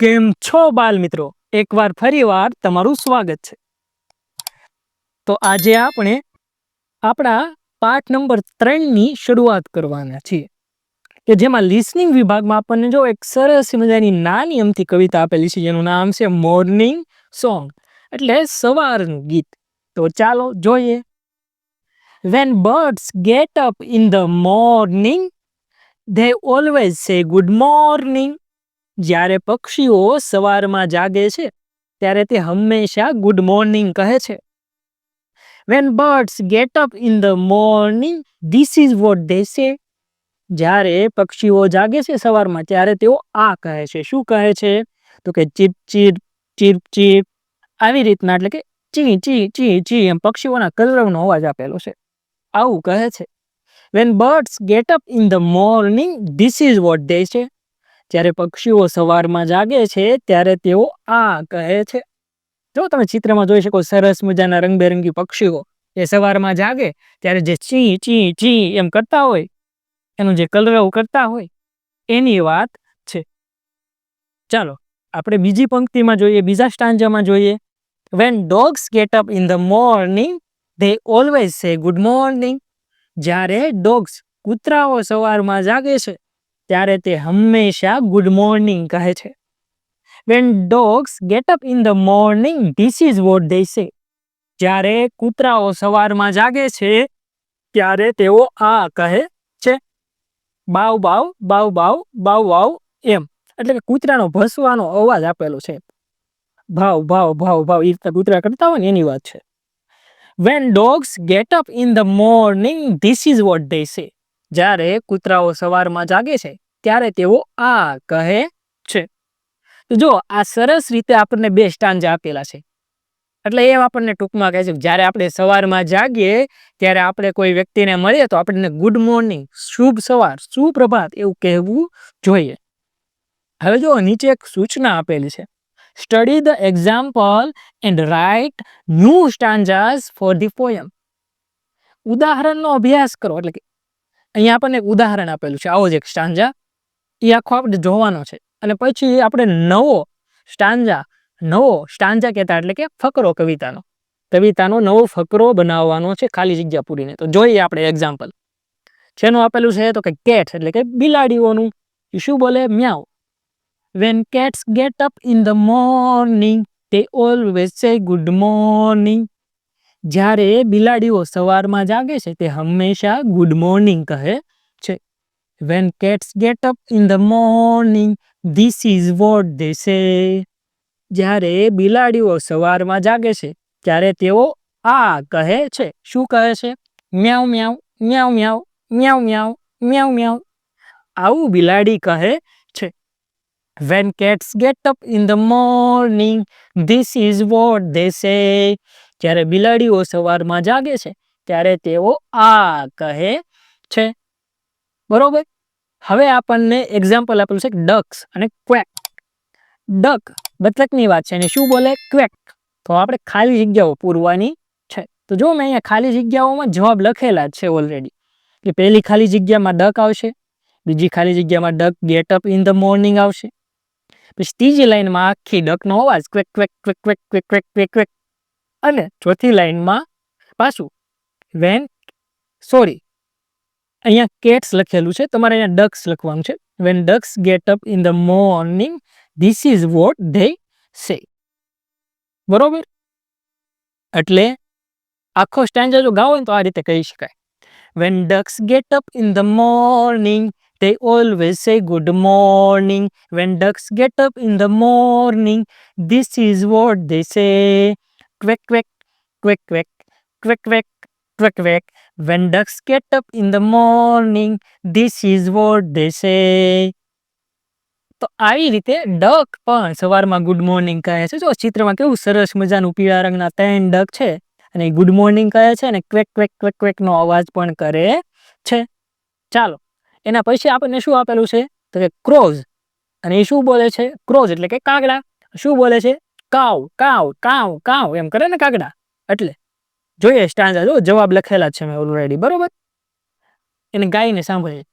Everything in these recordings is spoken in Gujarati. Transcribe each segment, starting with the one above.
કેમ છો બાલ મિત્રો એકવાર ફરીવાર તમારું સ્વાગત છે. તો આજે આપણે આપણા પાઠ નંબર ત્રણની શરૂઆત કરવાના છીએ. કે જેમાં લિસનિંગ વિભાગમાં આપણને જો એક સરસ મજાની નાની અમથી કવિતા આપેલી છે, જેનું નામ છે મોર્નિંગ સોંગ એટલે સવારનું ગીત. તો ચાલો જોઈએ. When birds get up in the morning they always say good morning જ્યારે પક્ષીઓ સવારમાં જાગે છે, ત્યારે તે હંમેશા ગુડ મોર્નિંગ કહે છે. When birds get up in the morning this is what they say જ્યારે પક્ષીઓ જાગે છે સવારમાં, ત્યારે તેઓ આ કહે છે. શું કહે છે? તો કે ચીપ ચીપ ચીપ ચીપ. આવી રીતના એટલે કે ચી ચી ચી ચી એમ પક્ષીઓના કલરવનો અવાજ આપેલો છે. આવું કહે છે. When birds get up in the morning this is what they છે જ્યારે પક્ષીઓ સવારમાં જાગે છે, ત્યારે તેઓ આ કહે છે. જો તમે ચિત્રમાં જોઈ શકો સરસ મજાના રંગબેરંગી પક્ષીઓ, એ સવારમાં જાગે, ત્યારે જે ચી ચી ચી એમ કરતા હોય, એનું જે કલરવ કરતા હોય, એની વાત છે. ચાલો, આપણે બીજી પંક્તિમાં જોઈએ, બીજા સ્ટાંજામાં જોઈએ. When dogs get up in the morning they always say good morning જ્યારે ડોગ્સ કૂતરાઓ સવારમાં જાગે છે, ત્યારે તે હંમેશા ગુડ મોર્નિંગ કહે છે. When dogs get up in the morning this is what they say જ્યારે કૂતરાઓ સવારમાં જાગે છે, ત્યારે તેઓ આ કહે છે. બાવ બાવ બાવ બાવ બાવ બાવ એમ. એટલે કે કૂતરાનો ભસવાનો અવાજ આપેલો છે. ભાવ ભાવ ભાવ ભાવ એ રીતે કૂતરા કરતા હોય ને એની વાત છે. When dogs get up in the morning this is what they say જ્યારે કૂતરાઓ સવારમાં જાગે છે, ત્યારે તેઓ આ કહે છે. તો જો આ સરસ રીતે આપણને બે સ્ટાન્જા આપેલા છે. એટલે એ આપણને ટૂંકમાં કહે છે જ્યારે આપણે સવારમાં જાગીએ, ત્યારે આપણે કોઈ વ્યક્તિને મળીએ તો આપણને ગુડ મોર્નિંગ શુભ સવાર, સુપ્રભાત એવું કહેવું જોઈએ. હવે જો નીચે એક સૂચના આપેલી છે. Study the example and write new stanzas for the poem. ઉદાહરણનો અભ્યાસ કરો, એટલે કે અહીંયા આપણને ઉદાહરણ આપેલું છે. આવો જ એક સ્ટાંજા એ આખો આપણે જોવાનો છે. અને પછી આપણે નવો સ્ટાંજા નવો સ્ટાંજા કહેતા એટલે કે ફકરો કવિતાનો. કવિતાનો નવો ફકરો બનાવવાનો છે ખાલી જગ્યા પૂરીને. તો જોઈએ આપણે એક્ઝામ્પલ જેનું આપેલું છે તો કે કેટ, એટલે કે બિલાડીઓનું. શું બોલે? મ્યાઉ. When cats get up in the morning they always say good morning જ્યારે બિલાડીઓ સવારમાં જાગે છે, તે હંમેશા ગુડ મોર્નિંગ કહે છે. When cats get up in the morning this is what they say જ્યારે બિલાડીઓ સવારમાં જાગે છે, ત્યારે તેઓ આ કહે છે. શું કહે છે? મ્યાઉ મ્યાઉ મ્યાઉ મ્યાઉ મ્યાઉ મ્યાઉ મ્યાઉ મ્યાઉ. આવું બિલાડી કહે છે when cats get up in the morning this what what say. જ્યારે બિલાડીઓ સવારમાં જાગે છે, ત્યારે તેઓ આ કહે છે. બરોબર? હવે આપણને એક્ઝામ્પલ આપેલું છે ડક્સ અને ક્વેક ડક બતકની વાત છે અને શું બોલે? ક્વેક તો આપણે ખાલી જગ્યાઓ પૂરવાની છે. તો જો મેં અહીંયા ખાલી જગ્યાઓમાં જવાબ લખેલા છે ઓલરેડી કે પહેલી ખાલી જગ્યામાં ડક આવશે, બીજી ખાલી જગ્યામાં duck get up in the morning આવશે. પછી ત્રીજી લાઈનમાં આખી ડકનો અવાજ quack quack quack quack quack quack quack quack. અને ચોથી લાઈનમાં પાછું વેન, સોરી, અહીંયા કેટ્સ લખેલું છે. તમારે અહીંયા ડક્સ લખવાનું છે. When ducks get up in the morning, this is what they say. બરોબર? એટલે આખો સ્ટેન્જા જો ગાવો ને તો આ રીતે કહી શકાય. When ducks get up in the morning They always say good morning when ducks get up in the morning. This is what they say. Quack, quack, quack, quack, quack, quack, quack, quack. When ducks get up in the morning, this is what they say. તો આવી રીતે ડક પણ સવારમાં ગુડ મોર્નિંગ કહે છે જો ચિત્રમાં કેવું સરસ મજાનું પીળા રંગના ત્રણ ડક છે અને ગુડ મોર્નિંગ કહે છે અને ક્વેક ક્વેક ક્વેક ક્વેકનો અવાજ પણ કરે છે ચાલો એના પછી આપણને શું આપેલું છે તો કે ક્રોઝ અને એ શું બોલે છે ક્રોઝ એટલે કે કાગડા શું બોલે છે કાવ કાવ કાવ કાવ એમ કરે ને કાગડા એટલે જોઈએ સ્ટાન્ઝા જો જવાબ લખેલા છે મેં ઓલરેડી બરોબર એને ગાઈને સાંભળીએ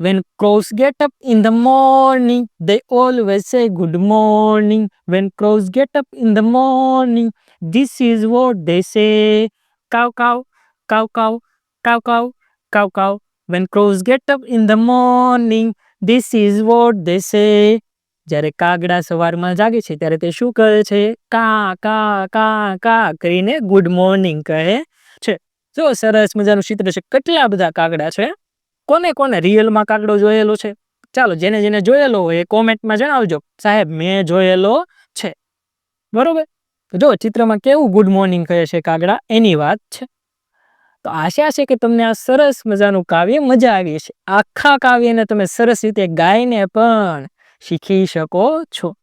When crows get up in the morning, they always say good morning. When crows get up in the morning, this is what they say. Cow, cow, cow, cow, cow, cow, cow, cow. When crows get up in the morning, this is what they say. જ્યારે કાગડા સવારમાં જાગે છે ત્યારે તે શું કરે છે? કા કા કા કા કરીને ગુડ મોર્નિંગ કહે છે. જો સરસ મજાનું ચિત્ર છે કેટલા બધા કાગડા છે? કોને કોને રિયલમાં કાગડો જોયેલો છે? ચાલો જેને જેને જોયેલો હોય એ કોમેન્ટમાં જણાવજો. સાહેબ મેં જોયેલો છે. બરોબર? જો ચિત્રમાં કેવું ગુડ મોર્નિંગ કહે છે કાગડા? એની વાત છે. તો આશા છે કે તમને આ સરસ મજાનું કાવ્ય મજા આવી છે આખા કાવ્યને તમે સરસ રીતે ગાઈને પણ શીખી શકો છો.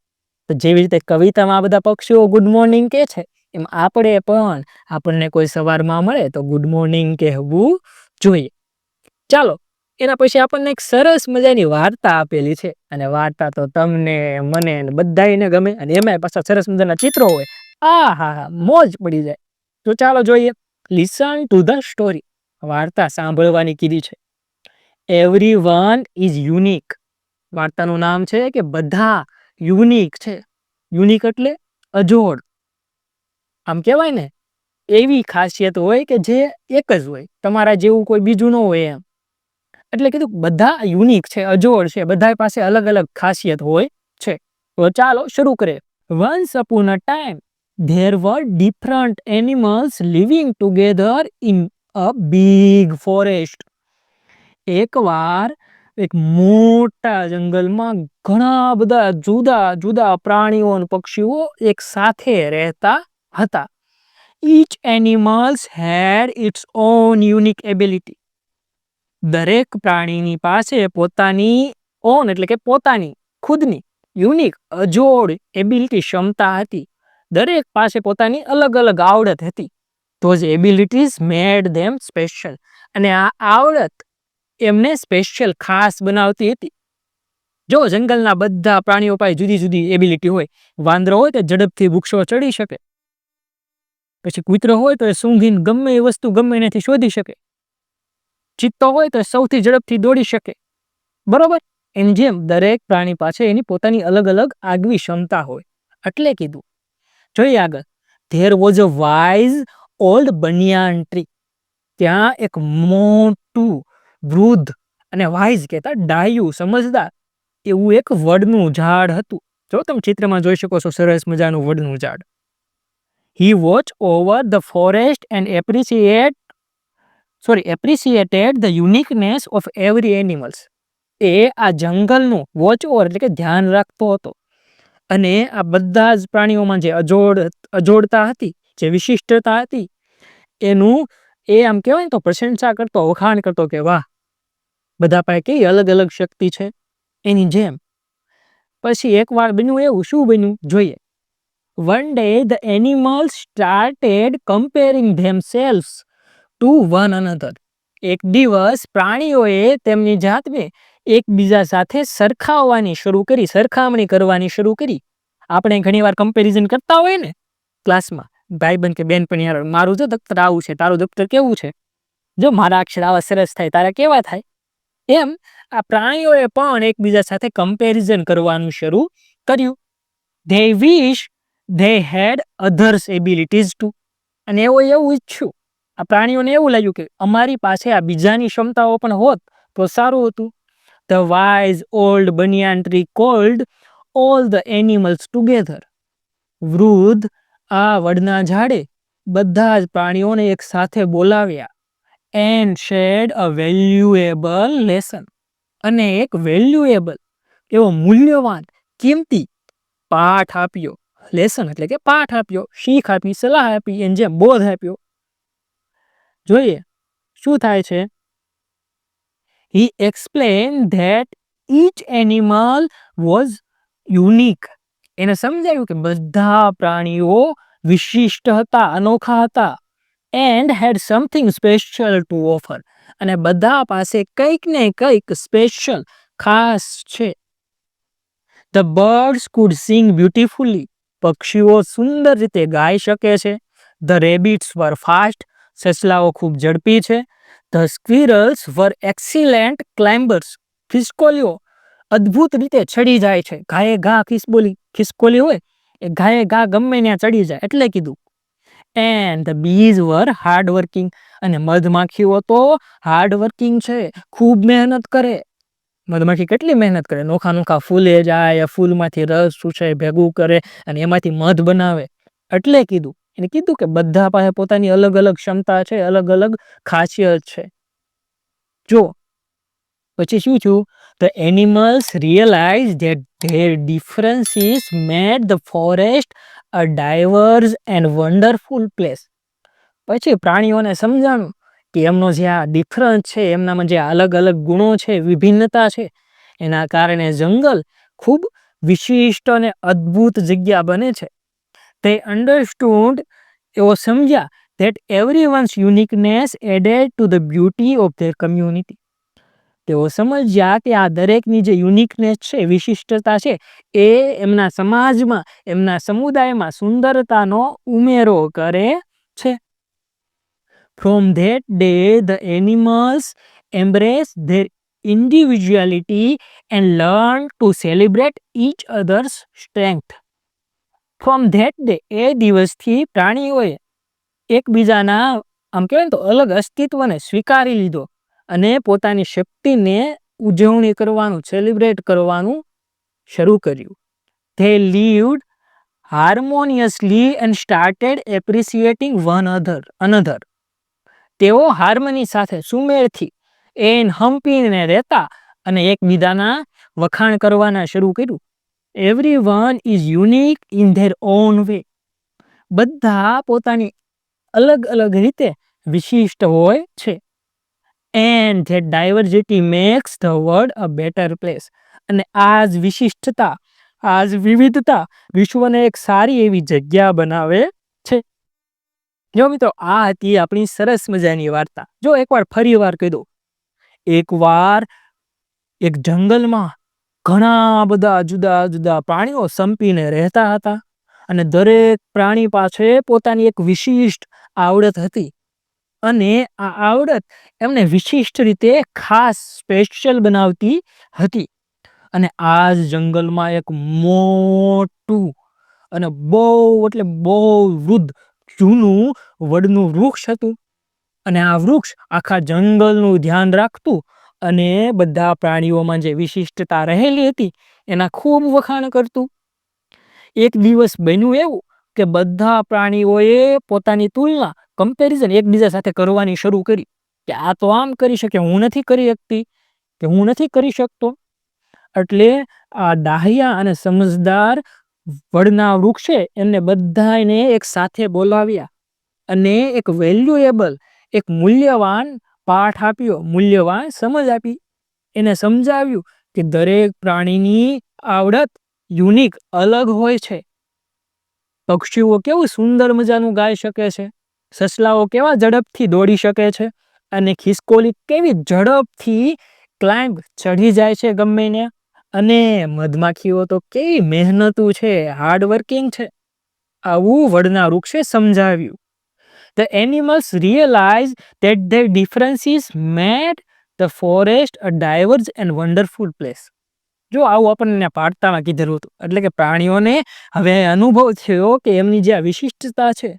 તો જેવી રીતે કવિતામાં આ બધા પક્ષીઓ ગુડ મોર્નિંગ કે છે, એમ આપણે પણ આપણને કોઈ સવારમાં મળે તો ગુડ મોર્નિંગ કહેવું જોઈએ. ચાલો, એના પછી આપણને એક સરસ મજાની વાર્તા આપેલી છે. અને વાર્તા તો તમને, મને ને ગમે અને એમાં પાછા સરસ મજાના ચિત્રો હોય. આ હા હા મોજ પડી જાય. તો ચાલો જોઈએ. લિસન ટુ ધ સ્ટોરી વાર્તા સાંભળવાની કીધી છે. એવરી વન ઇઝ યુનિક વાર્તાનું નામ છે કે બધા યુનિક છે. યુનિક એટલે અજોડ. આમ કહેવાય ને, એવી ખાસિયત હોય કે જે એક જ હોય. તમારા જેવું કોઈ બીજું ન હોય એમ. એટલે કીધું બધા યુનિક છે, અજોડ છે બધા પાસે અલગ અલગ ખાસિયત હોય છે. તો ચાલો શરૂ કરીએ. Once upon a time there were different animals living together in a big forest એકવાર એક મોટા જંગલમાં ઘણા બધા જુદા જુદા પ્રાણીઓ અને પક્ષીઓ એક સાથે રહેતા હતા. Each animals had its own unique ability દરેક પ્રાણીની પાસે પોતાની ઓન એટલે કે પોતાની, ખુદની યુનિક અજોડ એબિલિટી ક્ષમતા હતી. દરેક પાસે પોતાની અલગ અલગ આવડત હતી. જ એબિલિટીઝ મેડ ધેમ સ્પેશિયલ અને આ આવડત એમને સ્પેશિયલ ખાસ બનાવતી હતી. જો જંગલના બધા પ્રાણીઓ પાસે જુદી જુદી એબિલિટી હોય, વાંદરો હોય તો ઝડપથી વૃક્ષો ચડી શકે. પછી કૂતરો હોય તો એ સૂંઘીને ગમે એ વસ્તુ ગમે એનાથી શોધી શકે. ચિત્તો હોય તો સૌથી ઝડપથી દોડી શકે. બરોબર? એની જેમ દરેક પ્રાણી પાસે એની પોતાની અલગ અલગ આગવી ક્ષમતા હોય. એટલે કીધું. જોઈએ આગળ. There was a wise old banyan tree ત્યાં એક મોટું વૃદ્ધ અને વાઇઝ કહેતા ડાયું સમજદાર એવું એક વડનું ઝાડ હતું. જો તમે ચિત્રમાં જોઈ શકો છો, સરસ મજાનું વડનું ઝાડ. He watch over the forest and appreciate sorry appreciated the uniqueness of every animals એ આ જંગલનું વોચ ઓવર એટલે કે ધ્યાન રાખતો હતો. અને આ બધા જ પ્રાણીઓમાં જે અજોડ, અજોડતા હતી, જે વિશિષ્ટતા હતી, એનું એ આમ કહેવાય તો પ્રશંસા કરતો, વખાણ કરતો કે વાહ, બધા પાસે કેવી અલગ અલગ શક્તિ છે, એની જેમ. પછી એકવાર બન્યું એવું, શું બન્યું? જોઈએ. One day the animals started comparing themselves to one another એક દિવસ પ્રાણીઓએ તેમની જાતને એકબીજા સાથે સરખાવવાની શરૂ કરી, સરખામણી કરવાની શરૂ કરી. આપણે ઘણીવાર કમ્પેરિઝન કરતા હોય ને ક્લાસમાં ભાઈબંધ કે બેન પણ યાર મારું જો દફતર આવું છે, તારું દફતર કેવું છે? જો મારા અક્ષર આવા સરસ થાય, તારા કેવા થાય? એમ આ પ્રાણીઓએ પણ એકબીજા સાથે કમ્પેરિઝન કરવાનું શરૂ કર્યું. They wish they had others abilities too અને એવો એવું ઈચ્છ્યું આ પ્રાણીઓને એવું લાગ્યું કે અમારી પાસે આ બીજાની ક્ષમતાઓ પણ હોત તો સારું હતું. The wise old banyan tree called all the animals together વૃદ્ધ આ વડના ઝાડે બધા જ પ્રાણીઓને એક સાથે બોલાવ્યા and shared a valuable lesson અને એક વેલ્યુએબલ એવો મૂલ્યવાન, કિંમતી પાઠ આપ્યો. લેસન એટલે કે પાઠ આપ્યો, શીખ આપી, સલાહ આપી એને જેમ બોધ આપ્યો. જોઈએ, શું થાય છે? He explained that each animal was unique. એને સમજાયું કે બધા પ્રાણીઓ વિશિષ્ટ હતા, અનોખા હતા and had something special to offer અને બધા પાસે કંઈક ને કંઈક સ્પેશિયલ ખાસ છે. The birds could sing beautifully પક્ષીઓ સુંદર રીતે ગાઈ શકે છે. ધ રેબિટ્સ વર ફાસ્ટ સસલાઓ ખૂબ ઝડપી છે. ધ સ્ક્વિરલ્સ વર એક્સિલેન્ટ ક્લાઇમ્બર્સ ખિસકોલીઓ અદ્ભુત રીતે ચડી જાય છે. ઘાએ ઘા ખિસકોલી ખિસકોલી હોય, એ ઘાએ ઘા ગમે ત્યાં ચડી જાય. એટલે કીધું. And the bees were hard working અને મધમાખીઓ તો હાર્ડ વર્કિંગ છે. ખૂબ મહેનત કરે. મધમાખી કેટલી મહેનત કરે? નોખા નોખા ફૂલે જાય ફૂલમાંથી રસ ચૂસે ભેગું કરે, અને એમાંથી મધ બનાવે. એટલે કીધું. એને કીધું કે બધા પાસે પોતાની અલગ અલગ ક્ષમતા છે, અલગ અલગ ખાસિયત છે. જો. પછી શું થયું? The animals realise that their differences made the forest a diverse and wonderful place પછી પ્રાણીઓને સમજાણું કે એમનો જે આ ડિફરન્સ છે, એમનામાં જે અલગ અલગ ગુણો છે, વિભિન્નતા છે, એના કારણે જંગલ ખૂબ વિશિષ્ટ અને અદ્ભુત જગ્યા બને છે. તે અન્ડરસ્ટુડ એવો સમજ્યા that everyone's uniqueness added to the beauty of their community તેઓ સમજ્યા કે આ દરેકની જે યુનિકનેસ છે, વિશિષ્ટતા છે, એ એમના સમાજમાં, એમના સમુદાયમાં સુંદરતાનો ઉમેરો કરે છે. From that day the animals embrace their individuality and learn to celebrate each others strength from that day એ દિવસથી પ્રાણીઓએ એકબીજાના, આમ કહેવાય ને તો અલગ અસ્તિત્વને સ્વીકારી લીધો. અને પોતાની શક્તિને ઉજવણી કરવાનું સેલિબ્રેટ કરવાનું શરૂ કર્યું. They lived harmoniously and started appreciating one other another તેઓ હાર્મની સાથે સુમેળથી એન હંપીને રહેતા અને એકબીજાના વખાણ કરવાના શરૂ કર્યું. Everyone is unique in their own way બધા પોતાની અલગ અલગ રીતે વિશિષ્ટ હોય છે. And that diversity makes the world a better place અને આ જ વિશિષ્ટતા આ જ વિવિધતા વિશ્વને એક સારી એવી જગ્યા બનાવે છે જો મિત્રો આ હતી આપણી સરસ મજાની વાર્તા જો એકવાર ફરી વાર કહી દો એકવાર એક જંગલમાં ઘણા બધા જુદા જુદા પ્રાણીઓ સંપીને રહેતા હતા અને દરેક પ્રાણી પાસે પોતાની એક વિશિષ્ટ આવડત હતી અને આ આવડત એમને વિશિષ્ટ રીતે ખાસ સ્પેશિયલ બનાવતી હતી. અને આ જ જંગલમાં એક મોટું અને બહુ એટલે બહુ વૃદ્ધ જૂનું વડનું વૃક્ષ હતું. અને આ વૃક્ષ આખા જંગલનું ધ્યાન રાખતું અને બધા પ્રાણીઓમાં જે વિશિષ્ટતા રહેલી હતી એના ખૂબ વખાણ કરતું. એક દિવસ બન્યું એવું કે બધા પ્રાણીઓએ પોતાની તુલના કમ્પેરિઝન એકબીજા સાથે કરવાની શરૂ કરી કે આ તો આમ કરી શકે, હું નથી કરી શકતી, કે હું નથી કરી શકતો. એટલે આ ડાહ્યા અને સમજદાર વડના વૃક્ષે એમને બધાને એક સાથે બોલાવ્યા અને એક વેલ્યુએબલ એક મૂલ્યવાન પાઠ આપ્યો, મૂલ્યવાન સમજ આપી. એને સમજાવ્યું કે દરેક પ્રાણીની આવડત યુનિક અલગ હોય છે. પક્ષીઓ કેવું સુંદર મજાનું ગાઈ શકે છે? સસલાઓ કેવા ઝડપથી દોડી શકે છે? અને ખિસકોલી કેવી ઝડપથી ક્લાઇમ્બ ચઢી જાય છે ગમે ને અને મધમાખીઓ તો કેવી મહેનતુ છે, હાર્ડવર્કિંગ છે. આવું વડના વૃક્ષે સમજાવ્યું. The animals realize that the differences made the forest a diverse and wonderful place. જો આવું આપણને પાડતામાં કીધેલું હતું. એટલે કે પ્રાણીઓને હવે અનુભવ થયો કે એમની જે આ વિશિષ્ટતા છે,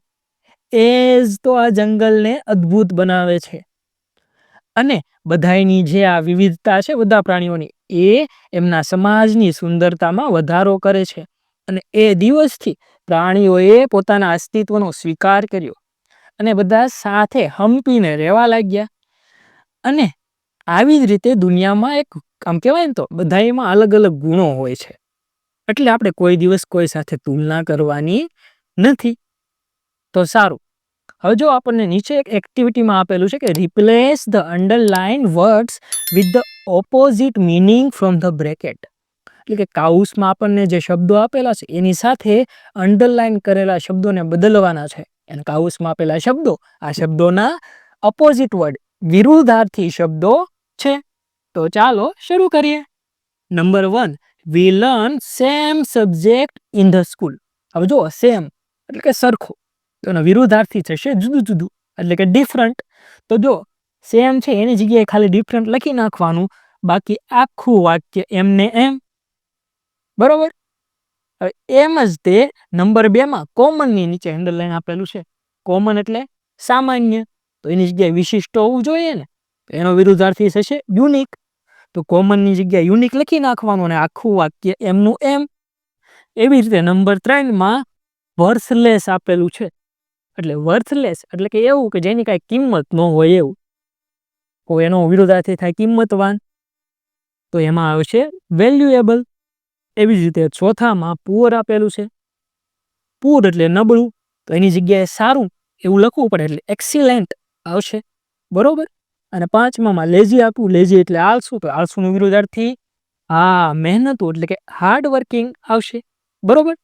એ જ તો આ જંગલને અદ્ભુત બનાવે છે. અને બધાયની જે આ વિવિધતા છે બધા પ્રાણીઓની, એ એમના સમાજની સુંદરતામાં વધારો કરે છે. અને એ દિવસથી પ્રાણીઓએ પોતાના અસ્તિત્વનો સ્વીકાર કર્યો. અને બધા સાથે હંપીને રહેવા લાગ્યા. અને આવી જ રીતે દુનિયામાં એક, આમ કહેવાય ને તો, બધાયમાં અલગ અલગ ગુણો હોય છે. એટલે આપણે કોઈ દિવસ કોઈ સાથે તુલના કરવાની નથી. તો સારું. હવે જો આપણને નીચે એક એક્ટિવિટીમાં આપેલું છે કે replace the underline words with the opposite meaning from the bracket એટલે કે કાઉસમાં આપણને જે શબ્દો આપેલા છે, એની સાથે અંડરલાઇન કરેલા શબ્દોને બદલવાના છે. અને કાઉસમાં આપેલા શબ્દો, આ શબ્દોના અપોઝિટ વર્ડ વિરુદ્ધાર્થી શબ્દો તો ચાલો શરૂ કરીએ. Number one we learn same subject in the school હવે જુઓ સેમ એટલે કે સરખો. તો એનો વિરુદ્ધાર્થી થશે જુદું જુદું, એટલે કે ડિફરન્ટ તો જો સેમ છે, એની જગ્યાએ ખાલી ડિફરન્ટ લખી નાખવાનું, બાકી આખું વાક્ય એમને એમ. બરોબર? હવે એમ જ તે નંબર બેમાં કોમનની નીચે અંડરલાઈન આપેલું છે. કોમન એટલે સામાન્ય. તો એની જગ્યાએ વિશિષ્ટ હોવું જોઈએ ને. તો એનો વિરુદ્ધાર્થી થશે યુનિક તો કોમનની જગ્યાએ યુનિક લખી નાખવાનું અને આખું વાક્ય એમનું એમ એવી રીતે નંબર ત્રણમાં વર્થલેસ આપેલું છે. એટલે વર્થલેસ એટલે કે એવું કે જેની કાંઈ કિંમત ન હોય એવું. તો એનો વિરોધાર્થી થાય કિંમતવાન. તો એમાં આવશે વેલ્યુએબલ એવી જ રીતે ચોથામાં પુઅર આપેલું છે. પુઅર એટલે નબળું. તો એની જગ્યાએ સારું એવું લખવું પડે એટલે એક્સિલેન્ટ આવશે. બરોબર? અને પાંચમામાં લેઝી આપવું લેઝી એટલે આળસુ. તો આળસુનું વિરોધાર્થી હા, મહેનતું એટલે કે હાર્ડ વર્કિંગ આવશે. બરોબર?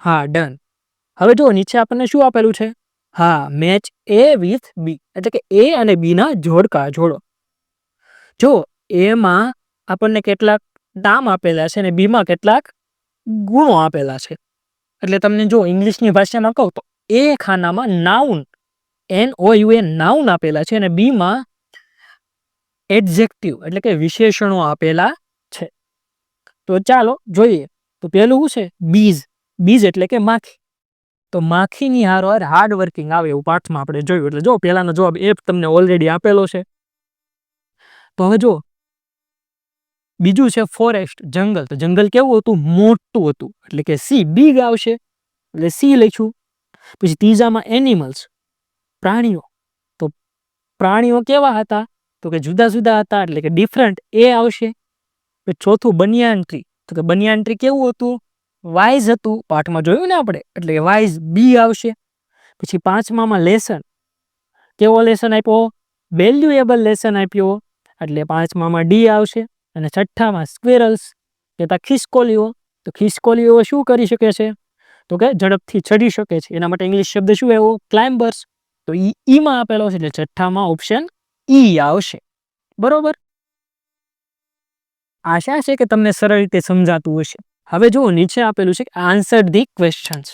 હા ડન હવે જો નીચે આપણને શું આપેલું છે? હા મેચ એ વિથ બી એટલે કે એ અને બી ના જોડકા, જોડો. જો એમાં આપણને કેટલાક નામ આપેલા છે અને બીમાં કેટલાક ગુણો આપેલા છે. એટલે તમને જો ઇંગ્લિશની ભાષામાં કહું તો એ ખાનામાં noun N O U a noun આપેલા છે અને બીમાં એડજેક્ટિવ એટલે કે વિશેષણો આપેલા છે. તો ચાલો જોઈએ. તો પેલું શું છે? બીજ. બીજ એટલે કે માખી. તો માખીની હારવાર હાર્ડ વર્કિંગ આવે એવું પાઠમાં આપણે જોયું. એટલે જો પહેલાનો જવાબ એ તમને ઓલરેડી આપેલો છે. તો હવે જો બીજું છે ફોરેસ્ટ જંગલ. તો જંગલ કેવું હતું? મોટું હતું. એટલે કે સી, બીગ આવશે. એટલે સી લખ્યું પછી ત્રીજામાં એનિમલ્સ પ્રાણીઓ. તો પ્રાણીઓ કેવા હતા? તો કે જુદા જુદા હતા એટલે કે ડિફરન્ટ એ આવશે. ચોથું બનિયાન ટ્રી તો કે બનિયાન ટ્રી કેવું હતું? વાઇઝ હતું. પાઠમાં જોયું ને આપણે? એટલે કે વાઇઝ બી આવશે. પછી પાંચમામાં લેસન કેવો લેસન આપ્યો? વેલ્યુએબલ લેસન આપ્યો. એટલે પાંચમામાં ડી આવશે અને છઠ્ઠામાં સ્ક્વેરલ્સ કહેતા ખિસકોલીઓ. તો ખિસકોલીઓ શું કરી શકે છે? તો કે ઝડપથી ચડી શકે છે. એના માટે ઇંગ્લિશ શબ્દ શું એવો ક્લાઇમ્બર્સ તો ઈ, ઈમાં આપેલો છે એટલે છઠ્ઠામાં ઓપ્શન ઈ આવશે. બરોબર? આશા છે કે તમને સરળ રીતે સમજાતું હશે. હવે જુઓ, નીચે આપેલું છે આન્સર ધી ક્વેશ્ચન્સ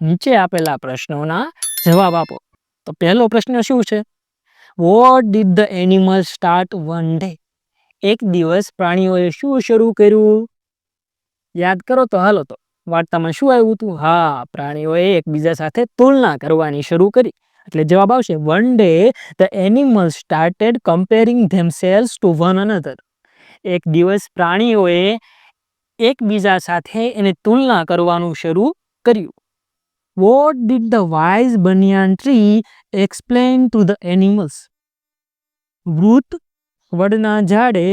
નીચે આપેલા પ્રશ્નોના જવાબ આપો. તો પહેલો પ્રશ્ન શું છે? What did the animal start one day એક દિવસ પ્રાણીઓએ શું શરૂ કર્યું? યાદ કરો તો હાલો તો. વાર્તામાં શું આવ્યું હતું? હા, પ્રાણીઓએ એકબીજા સાથે તુલના કરવાની શરૂ કરી. એટલે જવાબ આવશે one day the animal started comparing themselves to one another એક દિવસ પ્રાણીઓએ એકબીજા સાથે એની તુલના કરવાનું શરૂ કર્યું. What did the wise banyan tree explain to the animals વૃત વડના ઝાડે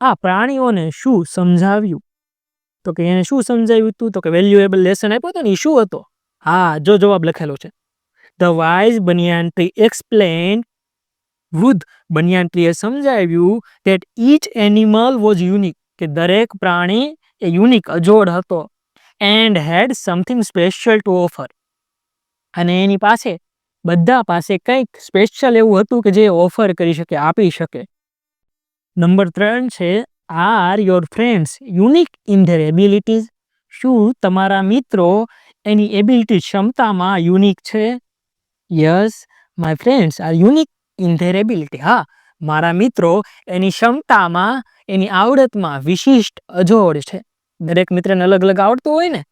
આ પ્રાણીઓને શું સમજાવ્યું? તો કે એને શું સમજાવ્યું હતું તો કે વેલ્યુએબલ લેસન આપ્યો હતો ને શું હતો? હા, જો જવાબ લખેલો છે. The wise banyan tree explain વૃદ્ધ બનિયાન ટ્રીએ સમજાવ્યું that each animal was unique કે દરેક પ્રાણી એ યુનિક અજોડ હતો and had something special to offer અને એની પાસે, બધા પાસે કંઈક સ્પેશિયલ એવું હતું કે જે ઓફર કરી શકે, આપી શકે. નંબર ત્રણ છે are your friends unique in their abilities શું તમારા મિત્રો એની એબિલિટી ક્ષમતામાં યુનિક છે? Yes my friends are unique in their ability હા. મારા મિત્રો એની ક્ષમતામાં, એની આવડતમાં વિશિષ્ટ અજોડ છે. દરેક મિત્રને અલગ અલગ આવડતું હોય ને?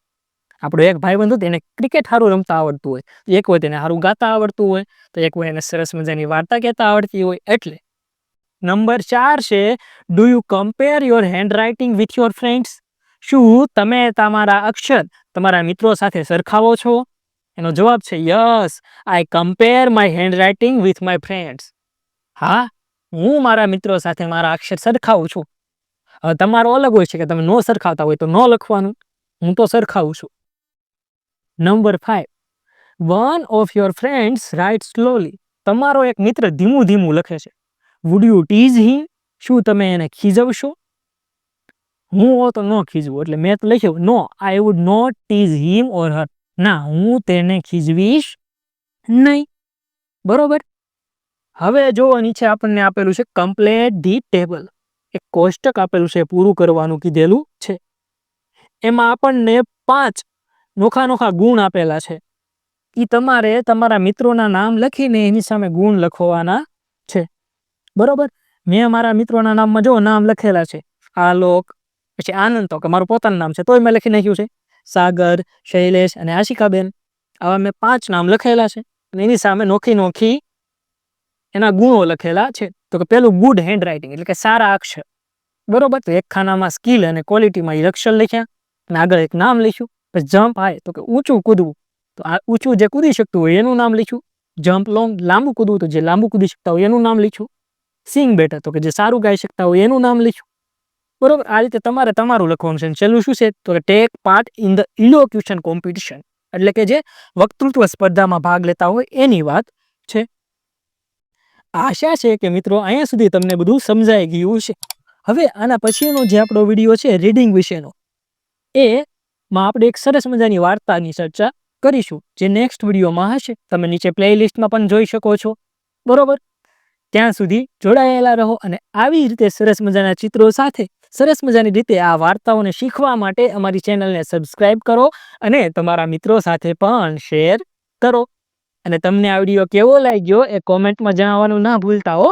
આપણો એક ભાઈબંધ હતો, એને ક્રિકેટ સારું રમતા આવડતું હોય. એક હોય તેને સારું ગાતા આવડતું હોય, તો એક હોય એને સરસ મજાની વાર્તા કહેતા આવડતી હોય. એટલે નંબર ચાર છે do you compare your handwriting with your friends શું તમે તમારા અક્ષર તમારા મિત્રો સાથે સરખાવો છો? એનો જવાબ છે, yes I compare my handwriting with my friends હા, હું મારા મિત્રો સાથે મારા અક્ષર સરખાવું છું. હવે તમારો અલગ હોય છે કે તમે ન સરખાવતા હોય તો ન લખવાનું. હું તો સરખાવું છું. Number five one of your friends write slowly તમારો એક મિત્ર ધીમું ધીમું લખે છે. વુડ યુ ટીઝ હી શું તમે એને ખીજવશો? હું હો તો ન ખીજવું, એટલે મેં તો લખ્યું no I would not tease him or her ના, હું તેને ખીજવીશ નહીં. બરોબર? હવે જો નીચે આપણને આપેલું છે કમ્પ્લેટ ધી ટેબલ એક કોષ્ટક આપેલું છે, પૂરું કરવાનું કીધેલું છે. એમાં આપણને પાંચ નોખા નોખા ગુણ આપેલા છે. એ તમારે તમારા મિત્રોના નામ લખીને એની સામે ગુણ લખવાના છે. બરોબર? મેં મારા મિત્રોના નામમાં જો નામ લખેલા છે, આલોક, પછી આનંદ તો કે મારું પોતાનું નામ છે, તોય મેં લખી નાખ્યું છે. સાગર, શૈલેષ અને આશિકાબેન. આવા મેં પાંચ નામ લખેલા છે અને એની સામે નોખી નોખી એના ગુણો લખેલા છે. તો કે પેલું ગુડ હેન્ડ રાઇટિંગ એટલે કે સારા અક્ષર. બરોબર? તો એક ખાનામાં સ્કિલ અને ક્વોલિટીમાં એ અક્ષર લખ્યા અને આગળ એક નામ લખ્યું. પછી જમ્પ હાય તો કે ઊંચું કૂદવું. તો આ ઊંચું જે કૂદી શકતું હોય એનું નામ લખ્યું. જમ્પ લોંગ લાંબુ કૂદવું તો જે લાંબુ કૂદી શકતા હોય એનું નામ લખ્યું. સિંગ બેટર તો કે જે સારું ગાઈ શકતા હોય એનું નામ લખ્યું. બરોબર? આ રીતે તમારે તમારું લખવાનું છે. છેલ્લું શું છે? તો take part in the elocution competition એટલે કે જે વક્તૃત્વ સ્પર્ધામાં ભાગ લેતા હોય એની વાત છે. આશા છે કે મિત્રો અહીંયા સુધી તમને બધું સમજાઈ ગયું છે હવે આના પછીનો જે આપણો વીડિયો છે રીડિંગ વિશેનો, એ માં આપણે એક સરસ મજાની વાર્તાની ચર્ચા કરીશું, જે નેક્સ્ટ વિડીયોમાં હશે. તમે નીચે પ્લેલિસ્ટમાં પણ જોઈ શકો છો. બરોબર? ત્યાં સુધી જોડાયેલા રહો અને આવી રીતે સરસ મજાના ચિત્રો સાથે સરસ મજાની રીતે આ વાર્તાઓને શીખવા માટે અમારી ચેનલને સબસ્ક્રાઇબ કરો અને તમારા મિત્રો સાથે પણ શેર કરો. અને તમને આ વીડિયો કેવો લાગ્યો એ કોમેન્ટમાં જણાવવાનું ના ભૂલતા હો.